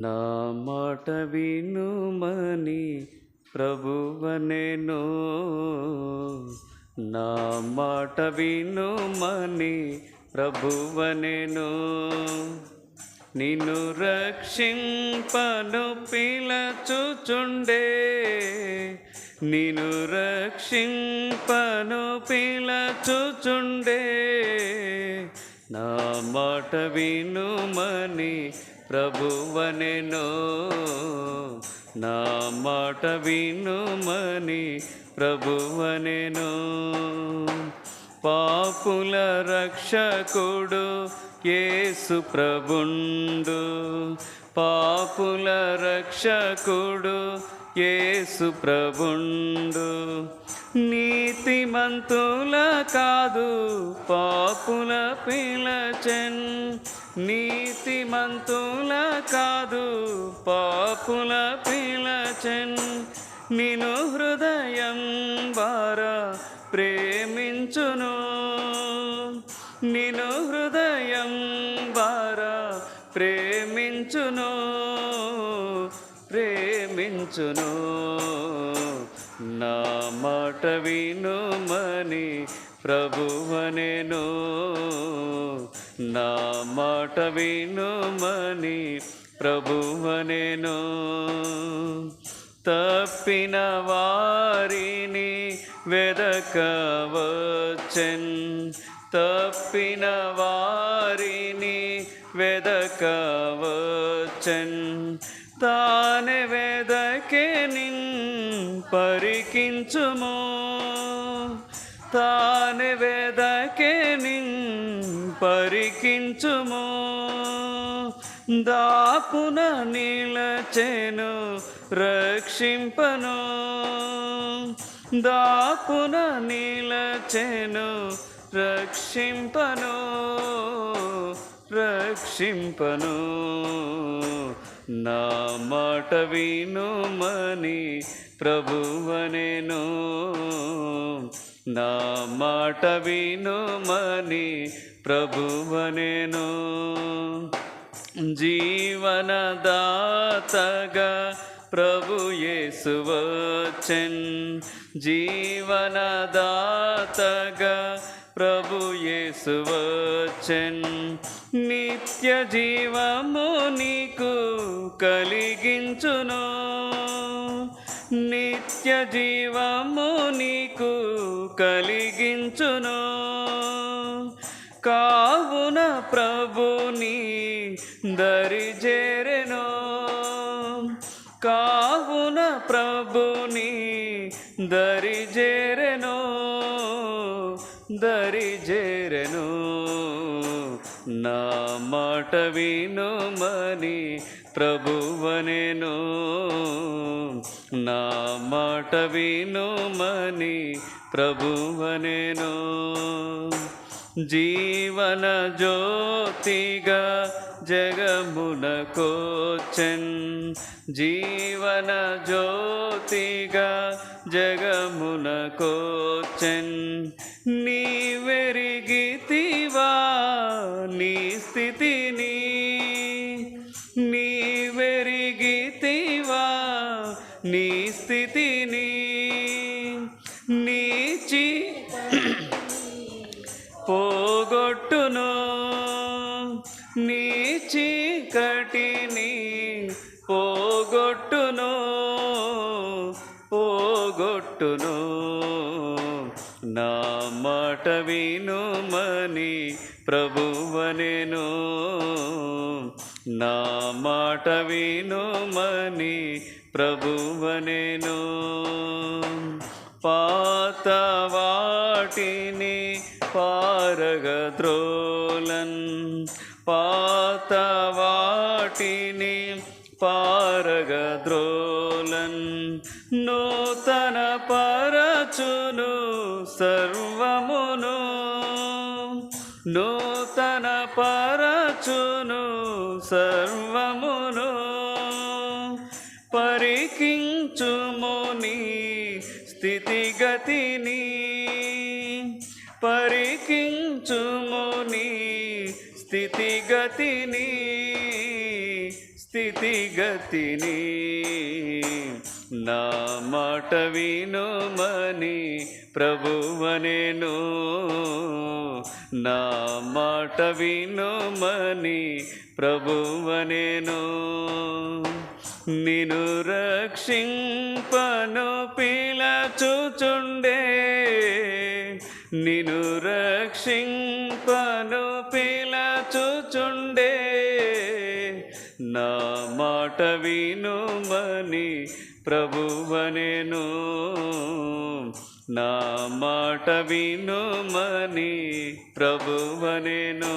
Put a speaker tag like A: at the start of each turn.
A: నా మాట వినుమని ప్రభువనెను నా మాట వినుమని ప్రభువనెను నిన్ను రక్షింపను పిలచుచుండే. నిన్ను రక్షింపను పిలచుచుండే. నా మాట వినుమని ప్రభువనెను. నా మాట వినుమని ప్రభువనెను. పాపుల రక్షకుడు యేసు ప్రభుండు. పాపుల రక్షకుడు యేసు ప్రభుండు. నీతిమంతుల కాదు పాపుల పిలచెన్. నీతిమంతుల కాదు పాపుల పిలచెన్. నిను హృదయం వారా ప్రేమించును. నిను హృదయం వారా ప్రేమించును. ప్రేమించును. నా మాట వినుమని ప్రభువనెను నా మాట వినుమని ప్రభువనెను తప్పిన వారిని వెదకవచ్చన్ తప్పిన వారిని వెదకవచ్చన్ తానే వేదకే నిన్ పరికించుము. తానే వేదకే నిన్ పరికించుము. దాపున నిలచెను రక్షింపను. దాపున నిలచెను రక్షింపను. రక్షింపను. నా మాట వినుమని ప్రభువనేను. నా మాట వినుమని ప్రభువనేను. జీవనదాతగా ప్రభు యేసు జీవనదాతగా ప్రభు యేసువచన్ నిత్య జీవము నీకు కలిగించును. నిత్య జీవము నీకు కలిగించును. కావున ప్రభుని దరిజేరెను కావున ప్రభుని దరిజేరెను దరిజేరెను నా మాట వినుమని ప్రభువనేను. నా మాట వినుమని ప్రభువనేను. జీవన జ్యోతిగా జగమునకోచన్ జీవన జ్యోతిగా జగమున కోచన్ నీ వెరిగితివా నీ స్థితిని? నీ వెరిగితివా నీ స్థితిని? నీచి పోగొట్టును నీచి కటిని పట్టును నా మాట వినుమని ప్రభువనేను. నా మాట వినుమని ప్రభువనేను. పాత వాటిని పారగద్రోలన్ పాత వాటిని పారగద్రోలన్ నూతన పరచును సర్వమును. నూతన పరచును సర్వమును. పరికించుముని స్థితిగతిని. పరికించుముని స్థితిగతిని. స్థితిగతిని నా మాట వినుమని ప్రభువనేను. నా మాట వినుమని ప్రభువనేను. నిను రక్షింపను పిలచుచుండే. నిను రక్షింపను పిలచుచుండే. నా మాట వినుమని ప్రభువనేను నా మాట వినుమని ప్రభువనేను